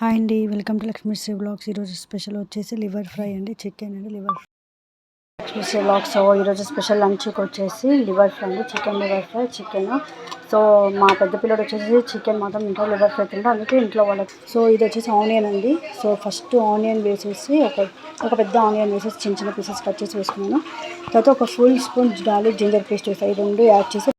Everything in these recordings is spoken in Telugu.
హాయ్ అండి welcome to Lakshmi Shri blogs. ఈరోజు స్పెషల్ వచ్చేసి లివర్ ఫ్రై అండి చికెన్ అండి liver Lakshmi Shri blogs so ఈరోజు స్పెషల్ లంచ్కి వచ్చేసి లివర్ ఫ్రై అండి chicken liver fry chicken. So మా పెద్ద పిల్లడు వచ్చేసి చికెన్ మాత్రం ఇంట్లో లివర్ ఫ్రై తింటాం అందుకే ఇంట్లో వాళ్ళకి. సో ఇది వచ్చేసి ఆనియన్ అండి. సో ఫస్ట్ ఆనియన్ వేసేసి ఒక ఒక పెద్ద ఆనియన్ వేసేసి చిన్న చిన్న పీసెస్ కట్ చేసి వేసుకున్నాను. తర్వాత ఒక ఫుల్ స్పూన్ డాలి జింజర్ పేస్ట్ వేసాయి ఈ రెండు యాడ్ చేసి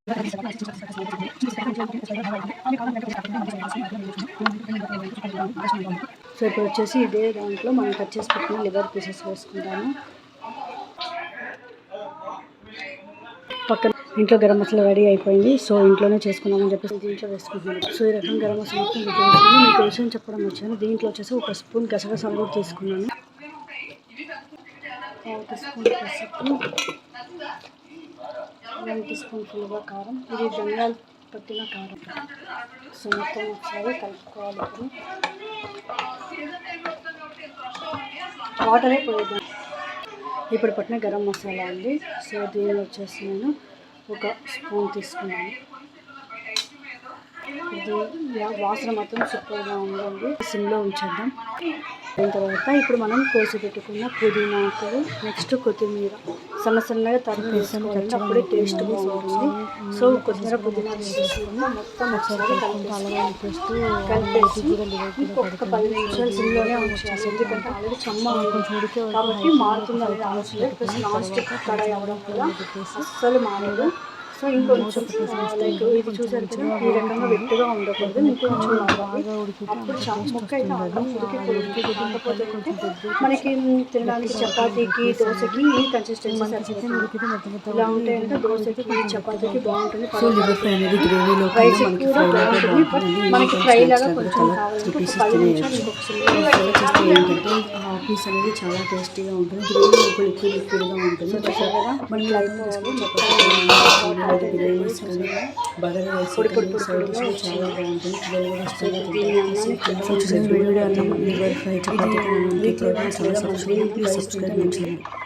సో ఇప్పుడు వచ్చేసి ఇదే దాంట్లో మనం కట్ చేసి పెట్టిన లివర్ పీసెస్ వేసుకుంటాము. పక్కన ఇంట్లో గరం మసాలా రెడీ అయిపోయింది. సో ఇంట్లోనే చేసుకున్నామని చెప్పేసి దీంట్లో వేసుకుంటున్నాను. సో ఈ రకం గరం మసాలా మొత్తం మీకు విషయం చెప్పడం వచ్చాను. దీంట్లో వచ్చేసి ఒక స్పూన్ గసగసాలు కూడా తీసుకున్నాను. ఒక స్పూన్ పసుపు వన్ టీ స్పూన్ ఫుల్గా కారం. ఇది ధనియాలు పుట్టిన కారం. సో మొత్తం ఒకసారి కలుపుకోవాలి ఇప్పుడు. వాటరే పోయిద్దాం. ఇప్పుడు పట్టిన గరం మసాలా అండి. సో దీన్ని వచ్చేసి నేను ఒక స్పూన్ తీసుకున్నాను. ఇది వాసన మాత్రం సూపర్గా ఉందండి. సిమ్లో ఉంచేద్దాం. దాని తర్వాత ఇప్పుడు మనం కోసి పెట్టుకున్న పుదీనా ఆకులు నెక్స్ట్ కొత్తిమీర. సన్న సన్నగా తరుగు వేసుకోవాలి అప్పుడే టేస్ట్ బాగుంటుంది. సో కొత్తిమీర పుదీనా వేసేసుకుని మొత్తం ఒకసారి కలిపేసి కలిపేసి ఒక్క పది నిమిషాలు సిమ్లోనే ఉంచాలి ఎందుకంటే ఆల్రెడీ చెమ్మ ఉంటుంది కాబట్టి మారుతుంది అది. అవసరం లేదు ప్లస్ నాన్ స్టిక్ కడాయి అవ్వడం కూడా అస్సలు మారదు. సో ఇంకొంచెం లైక్ ఇది చూసారు కదా ఈ రకంగా వెట్టుగా ఉండకూడదు ఇంకొంచెం మారాలి అప్పుడు చా- ముక్క అయితే అలా ఉడికిపోయింది కాకపోతే ఏంటంటే మనకి తినడానికి చపాతీకి దోశకి ఈ కన్సిస్టెన్సీ సరిపోతుంది ఇలా ఉంటే అంటే దోశకి చపాతీకి బాగుంటుంది సో లివర్ ఫ్రై అనేది గ్రేవీలో రైస్ మనకి కూడా ఫ్రై లాగా బాగుంటుంది బట్ బాగుంటుంది మనకి ఫ్రై లాగా కొంచెం కావాలంటే ఒక పీసెస్ పది నిమిషాలు తినేయచ్చు ఇంకొక సిమ్లో చేస్తే ఏంటంటే ఆ పీస్ అనేది చాలా టేస్టీగా ఉంటుంది గ్రేవీ ఒక లిక్విడ్ లిక్విడ్గా ఉంటుంది మనకి మనకి బిర్యానీస్ కానీ బగారా రైస్ కానీ సైడ్ డిష్ చాలా బాగుంటుంది పిల్లలు కూడా ఇష్టంగా తింటారు సో చూసిన వీడియో అన్నం లివర్ ఫ్రై చపాతీ కానీ ప్రోటీన్ చాలా subscribe please subscribe my channel